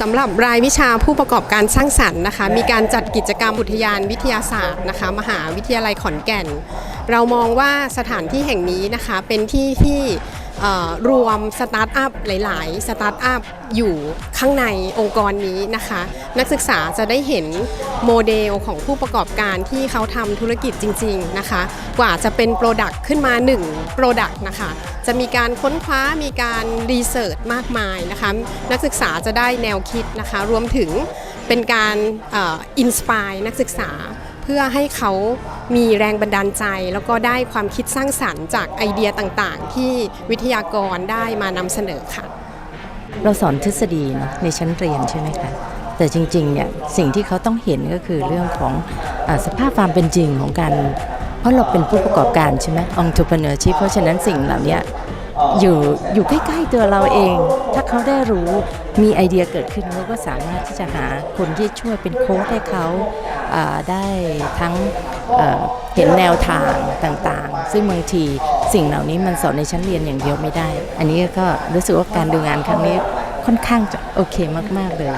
สำหรับรายวิชาผู้ประกอบการสร้างสรรค์นะคะ มีการจัดกิจกรรมอุทยานวิทยาศาสตร์นะคะ มหาวิทยาลัยขอนแก่น เรามองว่าสถานที่แห่งนี้นะคะเป็นที่ที่เอ่อ รวมสตาร์ทอัพหลาย ๆ สตาร์ทอัพอยู่ข้างในองค์กรนี้นะคะ นักศึกษาจะได้เห็นโมเดลของผู้ประกอบการที่เขาทำธุรกิจจริง ๆ นะคะ กว่าจะเป็นโปรดักต์ขึ้นมา1โปรดักต์นะคะ จะมีการค้นคว้ามีการรีเสิร์ชมากมายนะคะ นักศึกษาจะได้แนวคิดนะคะ รวมถึงเป็นการอินสปายนักศึกษา เพื่อให้เขามีแรงบันดาลใจ แล้วก็ได้ความคิดสร้างสรรค์จากไอเดียต่างๆ ที่วิทยากรได้มานำเสนอค่ะ เราสอนทฤษฎีเนอะในชั้นเรียนใช่ไหมคะแต่จริงๆเนี่ยสิ่งที่เขาต้องเห็นก็คือเรื่องของอสภาพความเป็นจริงของการ เพราะเราเป็นผู้ประกอบการใช่ไหม entrepreneurship เพราะฉะนั้นสิ่งเหล่านี้ อยู่อยู่ใกล้ๆตัวเราเอง ถ้าเขาได้รู้มีไอเดียเกิดขึ้นเขาก็สามารถที่จะหาคนที่ช่วยเป็นโค้ชให้เขาได้ทั้งเห็นแนวทางต่างๆ ซึ่งบางทีสิ่งเหล่านี้มันสอนในชั้นเรียนอย่างเดียวไม่ได้ อันนี้ก็รู้สึกว่าการดูงานครั้งนี้ค่อนข้างจะโอเคมากๆเลย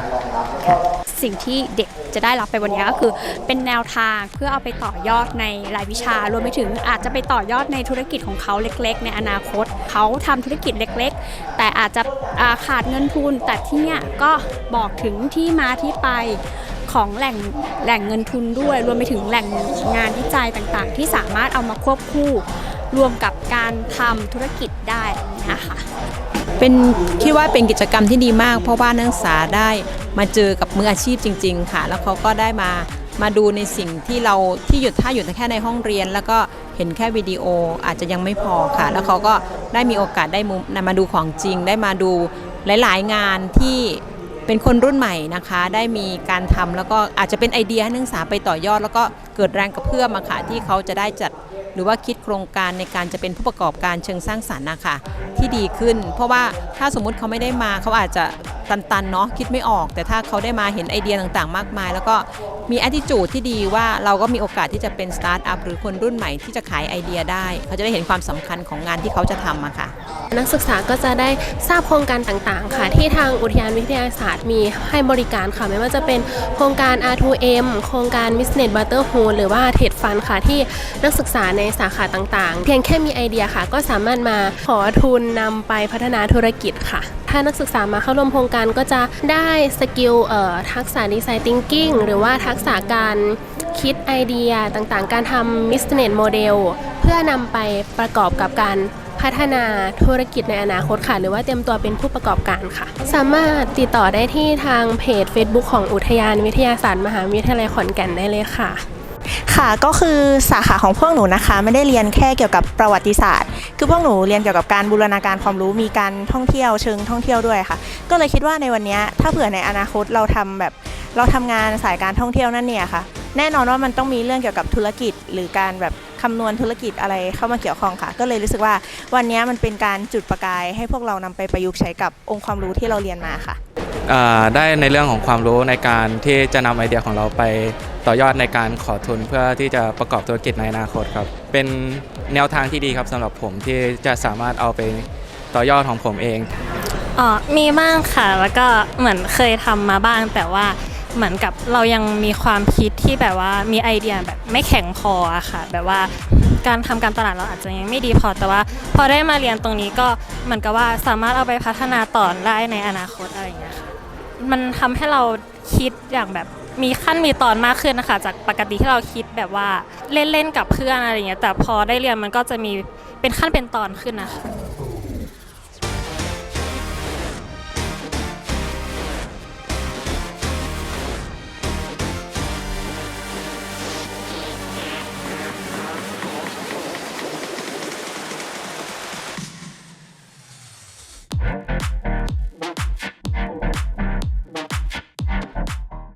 ค่ะ สิ่งที่เด็กจะได้รับไปวันนี้ก็คือ เป็นแนวทางเพื่อเอาไปต่อยอดในรายวิชารวมไปถึงอาจจะไปต่อยอดในธุรกิจของเขาเล็ก ๆ ในอนาคต เขาทำธุรกิจเล็ก ๆ แต่อาจจะาขาดเงินทุนแต่ที่เนี่ยก็บอกถึงที่มาที่ไปของแหล่งแหล่งเงินทุนด้วย รวมไปถึงแหล่งงานวิจัยต่างๆ ที่สามารถเอามาควบคู่รวมกับการทำธุรกิจได้นะคะเป็นคิดว่าเป็นกิจกรรมที่ดีมาก เพราะว่านักศึกษาได้ มาเจอกับมืออาชีพจริง ๆ ค่ะ แล้วเขาก็ได้มามาดูในสิ่งที่เราที่หยุดถ้าหยุดแค่ในห้องเรียน แล้วก็เห็นแค่วิดีโออาจจะยังไม่พอค่ะ แล้วเขาก็ได้มีโอกาสได้มุมาดูของจริง ได้มาดูหลาย ๆ งานที่เป็นคนรุ่นใหม่นะคะ ได้มีการทำแล้วก็อาจจะเป็นไอเดียให้นักศึกษาไปต่อยอด แล้วก็เกิดแรงกระเพื่อมอะค่ะที่เขาจะได้จัดหรือว่าคิดโครงการในการจะเป็นผู้ประกอบการเชิงสร้างสรรค์นะคะที่ดีขึ้น เพราะว่าถ้าสมมุติเขาไม่ได้มาเขาอาจจะ ตันๆเนาะคิดไม่ออก แต่ถ้าเขาได้มาเห็นไอเดียต่างๆ มากมาย แล้วก็มี attitude ที่ดีว่าเราก็มีโอกาสที่จะเป็นสตาร์ทอัพหรือคนรุ่นใหม่ที่จะขายไอเดียได้ เขาจะได้เห็นความสำคัญของงานที่เขาจะทำอะค่ะ นักศึกษาก็จะได้ทราบโครงการต่างๆ ค่ะ ที่ทางอุทยานวิทยาศาสตร์มีให้บริการค่ะไม่ว่าจะเป็นโครงการ R2M โครงการ Business Brotherhood หรือว่า TED Fund ค่ะที่นักศึกษาในสาขาต่างๆ เพียงแค่มีไอเดียค่ะ ก็สามารถมาขอทุนนำไปพัฒนาธุรกิจค่ะ ถ้านักศึกษามาเข้าร่วมโครงการก็จะได้สกิลทักษะดีไซน์ thinking หรือว่าทักษะการคิดไอเดียต่างๆ การทำ business model เพื่อนำไปประกอบกับการพัฒนาธุรกิจในอนาคตค่ะ หรือว่าเตรียมตัวเป็นผู้ประกอบการค่ะ สามารถติดต่อได้ที่ทางเพจ Facebook ของอุทยานวิทยาศาสตร์มหาวิทยาลัยขอนแก่นได้เลยค่ะ ค่ะก็คือสาขาของพวกหนูนะคะ ไม่ได้เรียนแค่เกี่ยวกับประวัติศาสตร์ คือพวกหนูเรียนเกี่ยวกับการบูรณาการความรู้มีการท่องเที่ยวเชิงท่องเที่ยวด้วยค่ะ ก็เลยคิดว่าในวันนี้ถ้าเผื่อในอนาคตเราทำแบบเราทำงานสายการท่องเที่ยวนั่นเนี่ยค่ะ แน่นอนว่ามันต้องมีเรื่องเกี่ยวกับธุรกิจ หรือการแบบคำนวณธุรกิจอะไรเข้ามาเกี่ยวข้องค่ะ ก็เลยรู้สึกว่าวันนี้มันเป็นการจุดประกาย ให้พวกเรานำไปประยุกต์ใช้กับองค์ความรู้ที่เราเรียนมาค่ะได้ในเรื่องของความรู้ในการที่จะนำไอเดียของเราไป ต่อยอดในการขอทุนเพื่อที่จะประกอบธุรกิจในอนาคตครับ เป็นแนวทางที่ดีครับสำหรับผมที่จะสามารถเอาไปต่อยอดของผมเองอ๋อมีบ้างค่ะแล้วก็เหมือนเคยทำมาบ้าง แต่ว่าเหมือนกับเรายังมีความคิดที่แบบว่ามีไอเดียแบบไม่แข็งพออะค่ะ แบบว่าการทำการตลาดเราอาจจะยังไม่ดีพอแต่ว่า พอได้มาเรียนตรงนี้ก็เหมือนกับว่าสามารถเอาไปพัฒนาต่อได้ในอนาคตอะไรอย่างเงี้ยค่ะมันทำให้เราคิดอย่างแบบ มีขั้นมีตอนมากขึ้นนะคะ จากปกติที่เราคิดแบบว่าเล่นๆกับเพื่อนอะไรอย่างเงี้ยแต่พอได้เรียนมันก็จะมีเป็นขั้นเป็นตอนขึ้นนะคะ